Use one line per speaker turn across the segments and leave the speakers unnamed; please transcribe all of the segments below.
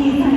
Peace.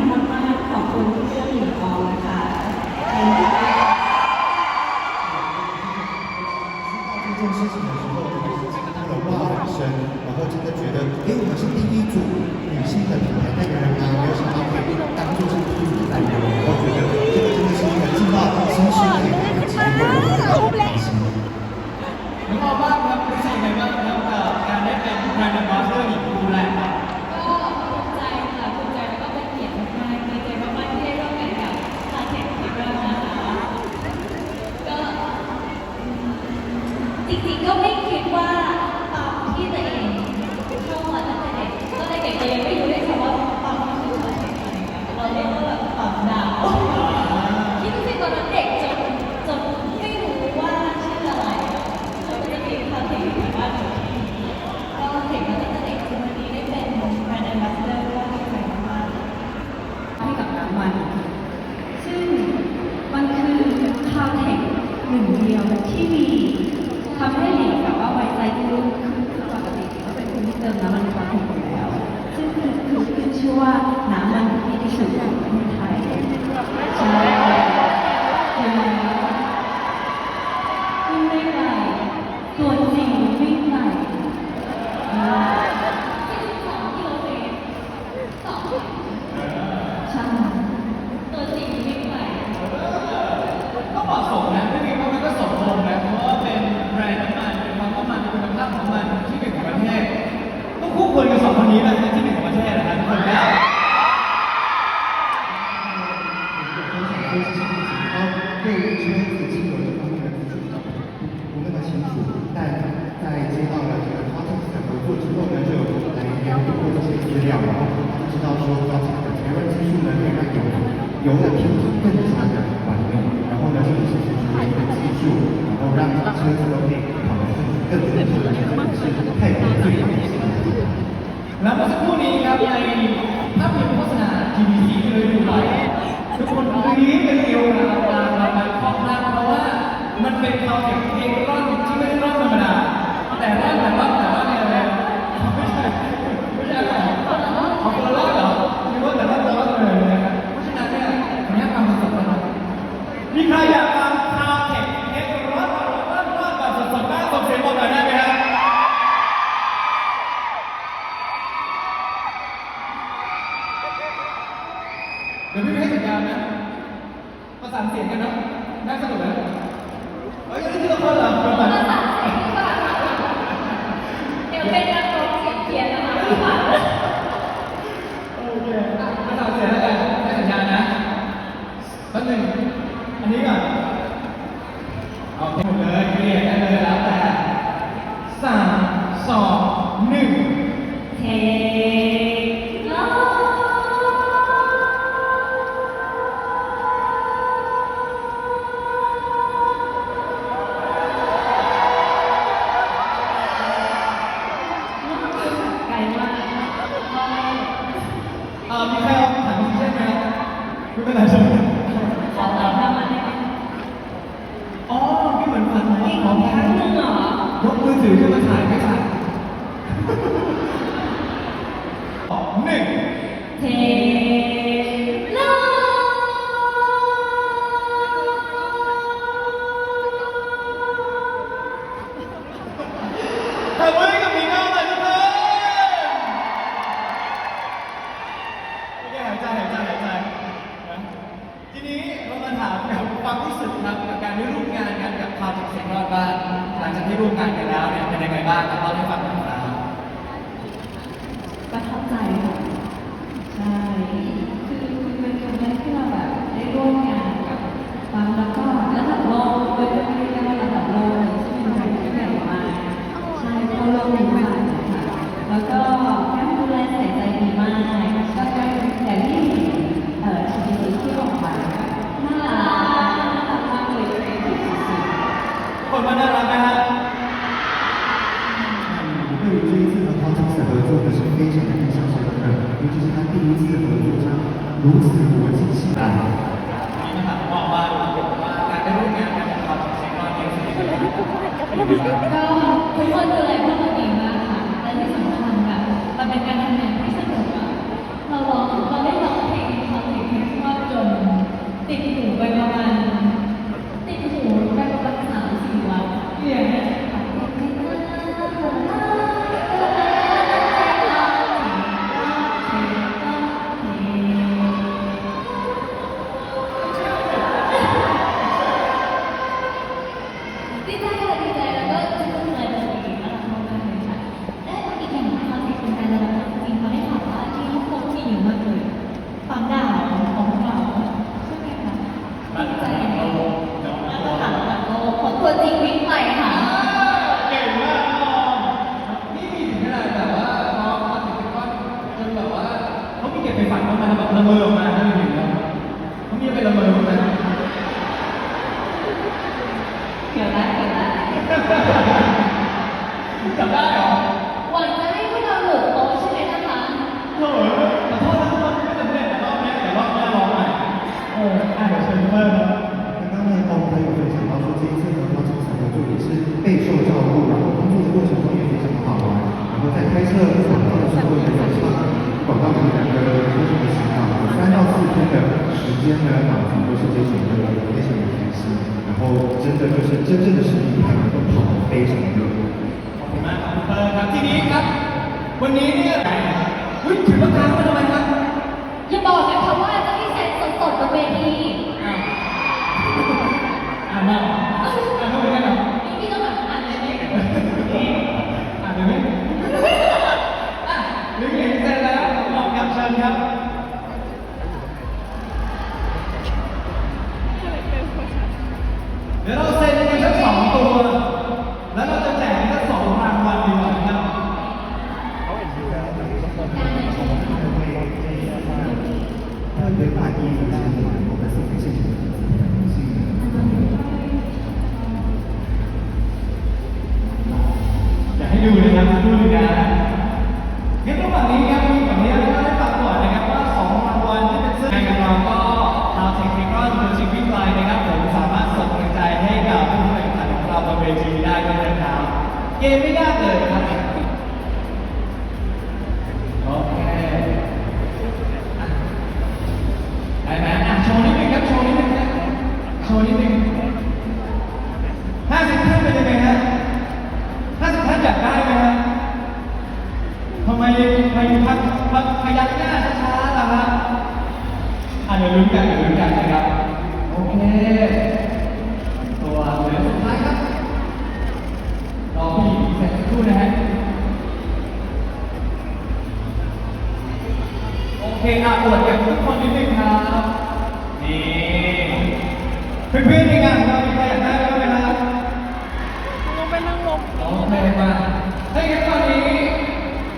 ำถามกับความรู้สึก
ครั
บกับการได้ร่วมงานกันกับค
วา
มเสียงรอดบ้านหลังจากที่ร่วมงานกันแล้วเนี่ยเป็นยังไงบ้างครับเล่าให้ฟังหน่อยครับ
ประทับใจค่ะใช่
这个合作如此国际性。
ก็ทุก
คนดูแลพวกเราดีมากค่ะและที่สำคัญแบบมันเป็นการทำงานที่สนุกอะเราลองเราได้ลองเพลงเขาเสิร์ที่ชอบจนติดหูไปประมาณติดหูไปประมาณสามสี่วันอย่างเงี้ย
の模様が Obrigado.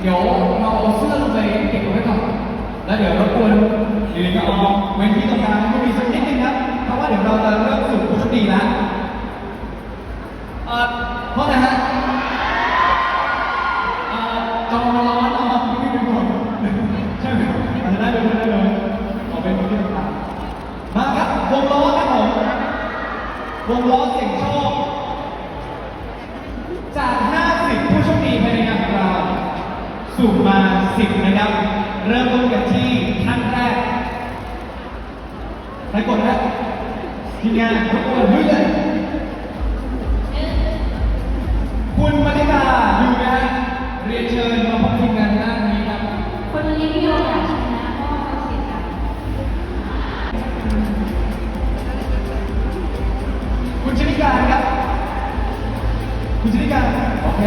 เดี๋
ย
วเราเอาเสื้อลงไปเก็บไว้ก่อน แล้วเดี๋ยวรบกวนยืนเอาเวที่ตรงกลางให้มีสักนิดนึงนะ เพราะว่าเดี๋ยวเราจะเริ่มสู่ผู้โชคดีแล้ว ทีมงานทุกคนเฮ้ยเลยคุณมาริกาอยู่นะเรียนเชิญมาพบทีมงานด้านนี้ครับ
คนวันนี้
ไม่ยอมอยาะก็ต้องเสียคุณชนิการครับ คุณชนิการโอเค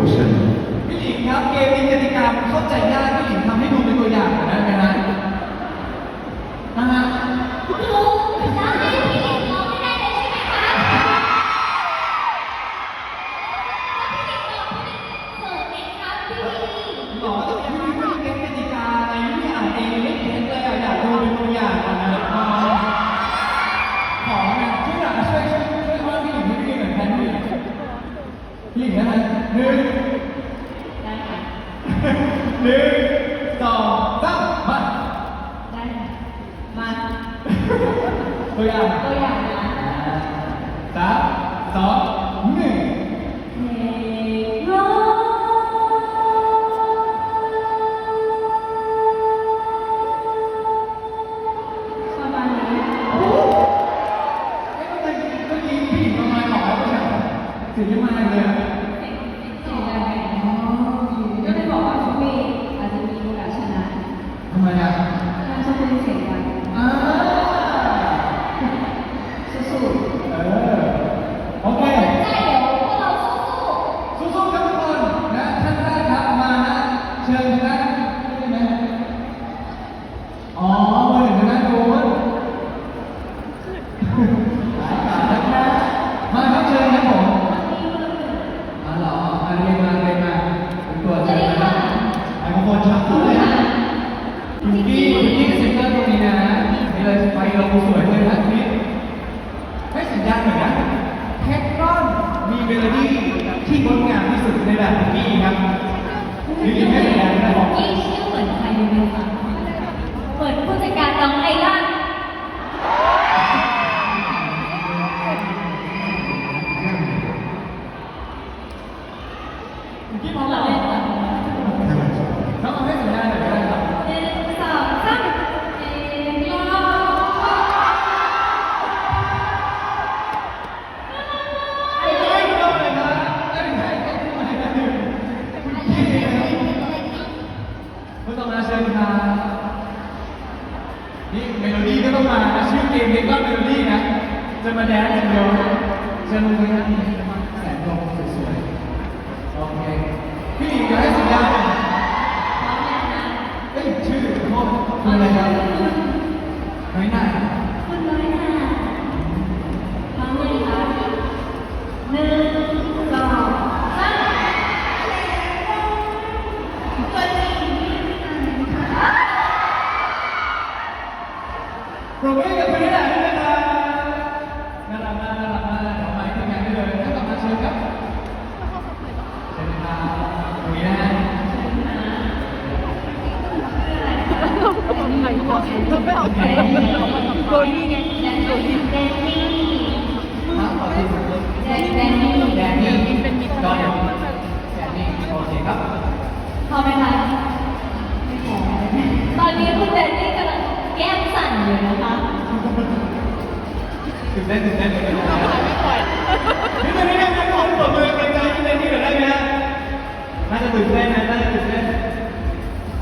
emotion
พี่หญิงครับเกมนี้กติกามเข้าใจยากพี่หญิงทำให้ดูเป็นตัวอย่างนะอย
ได้ไห
มฮะนะฮะ ตอนนี้คุ
ณแดนนี่กำลังแก้มสั่นอยู่นะคะ
ตื่นเต้นตื่นเต้นตื่นเต้น
ไม่ปล่อย
นี่มันไม่ได้ไม่ปล่อยปล่ยมือเป็นใจที่เต้นที่เหลือได้ไหมฮะน่าจะตื่นเต้นนะน่าจะตื่นเต้น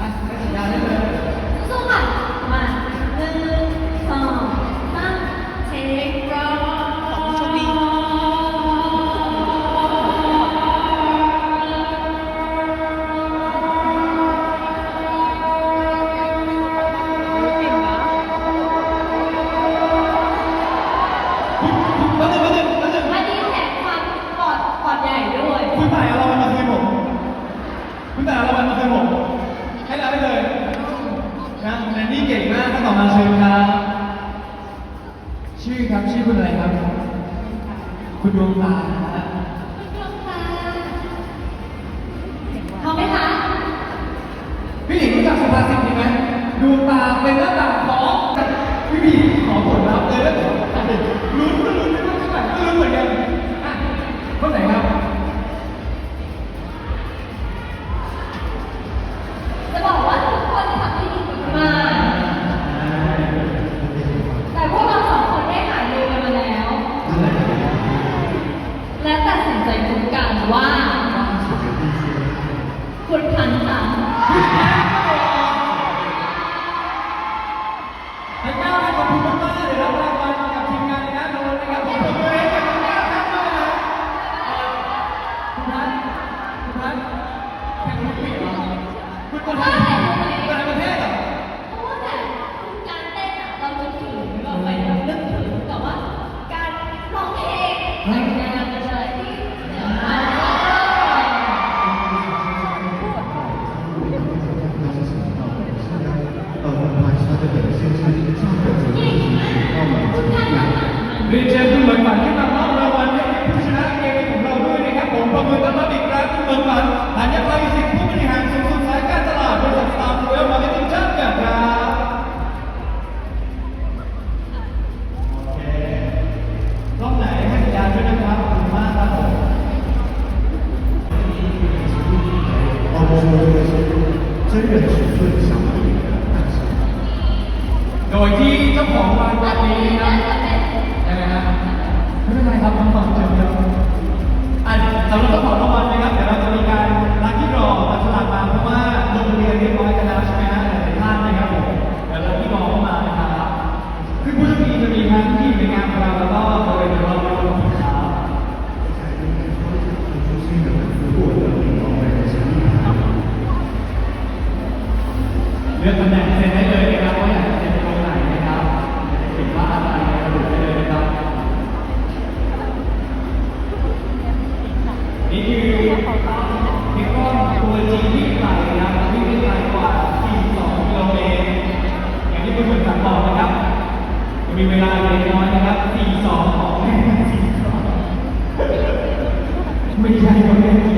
อะไม่
สั
ญ
ญาได้เลย เชิญครับชื่อครับชื่อคุณอะไรครับ คุณดวงตานะฮะ
พร้อมไหมคะ
พี่หญิงรู้จักสุภาษิตนี้ไหมดวงตาเป็นหน้าตาื่อเช
ดฟื้สามัคคี
โดยที่เจ้าขอ
งรา
งวัลนี้นะได้ไหมฮะไม่เป็นไรครับน้องๆเจอแล้วอันสำหรับเจ้าของ น้อยนะครับ
สี่ส
องข
องแม่
ไม่ใช่ของแม่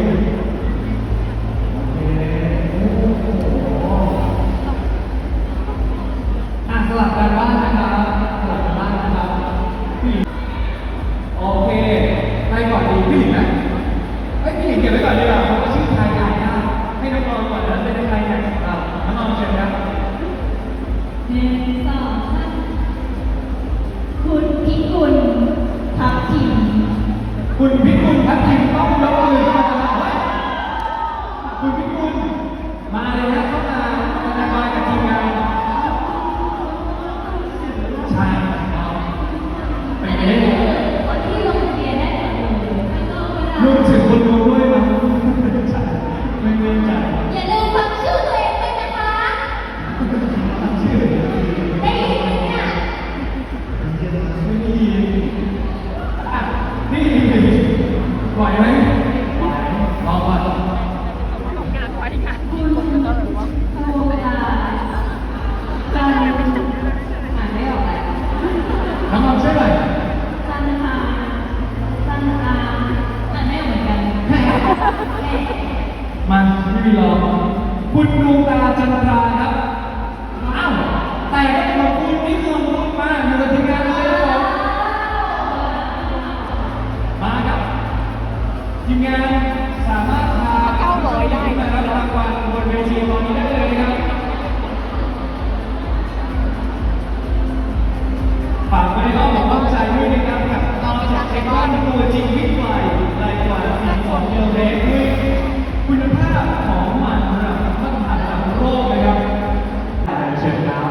ทีมงานสามารถพา
เก้าร้อยได้
มารับรางวัลบนเวทีตอนนี้ได้เลยครับฝากไว้ในอ้อมอกอ้อมใจด้วยนะครตับตอจากไอคอนตัจริงวิ่งไวรายการของเดเรสด้คุณภาพของมันระดับมาตรฐานของโลกนะครับเชิญครับ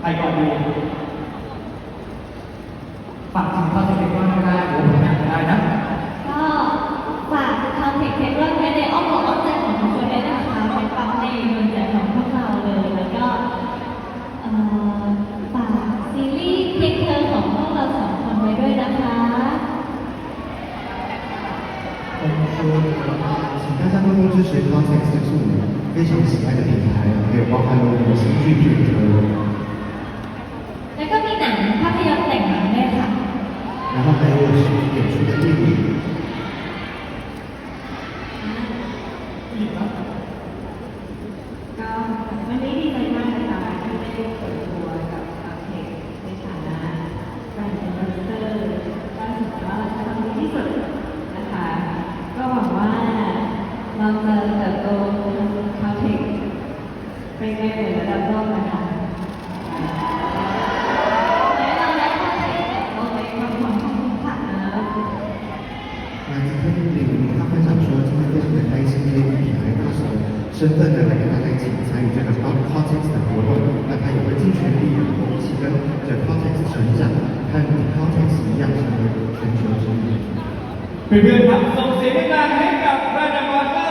ไปก่อนดีฝากถึงพ่อเด็ก
ว่าได้หรือไม่ได้นะ
祝你非常喜爱的品牌，还有包含了我们新剧品的。
แล้วก็มีหนังภาพยนตร์แต่งหนังด้วยค่ะ
然后还有是演出的电影。
ก็วันนี้ดีใจมากเลยค่ะที่ได้เปิดตัวกับทาเพจในฐานะแบรนด์เนเตอร์ก็ถือว่าทำดีที่สุดนะคะ ก็หวังว่าเราจะ ไม่ไม่เหมือนระดับโลกนะคะ
身份的来跟大家一起参与这个 politics 的活动，那他也会尽全力与我们一起跟着 politics 成长，和 politics 一样成为全球之一。
เพื่อนๆครับส่งเสียงดังให้กับราชกร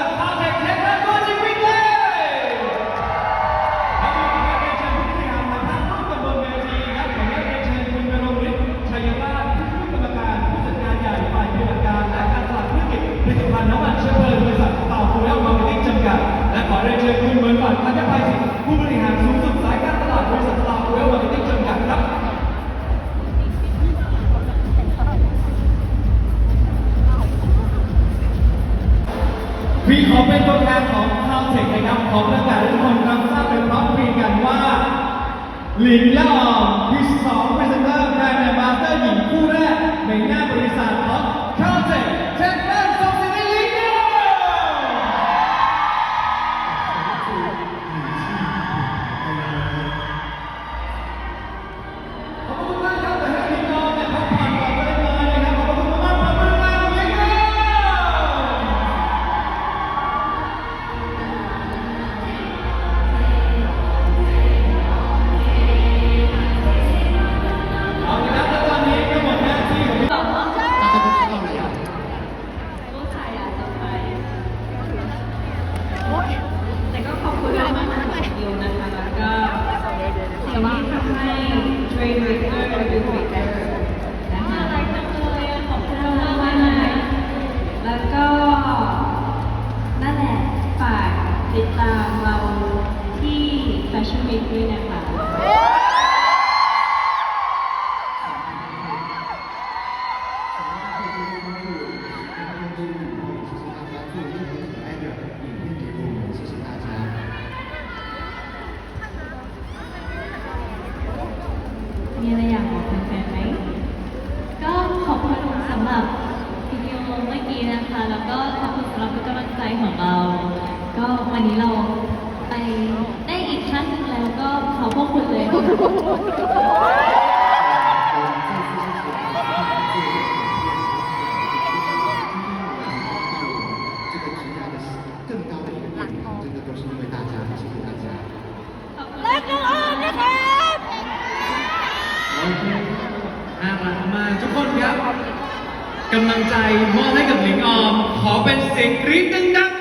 กำลังใจมอบให้กับหลิงออม ขอเป็นเสียงกรี๊ดดัง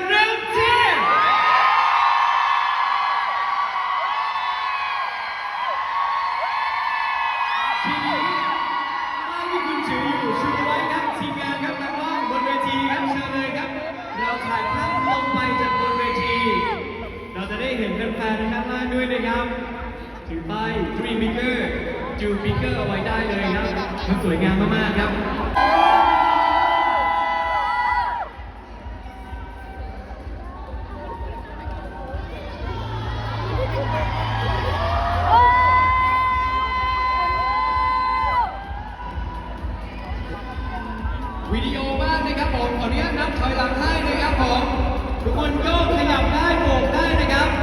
ขออนุญาตนั
บถอยหลังให้นะค
รับ
ผ
ม ทุก
คนโยก
ขยับได้โบกได้นะ
ครับ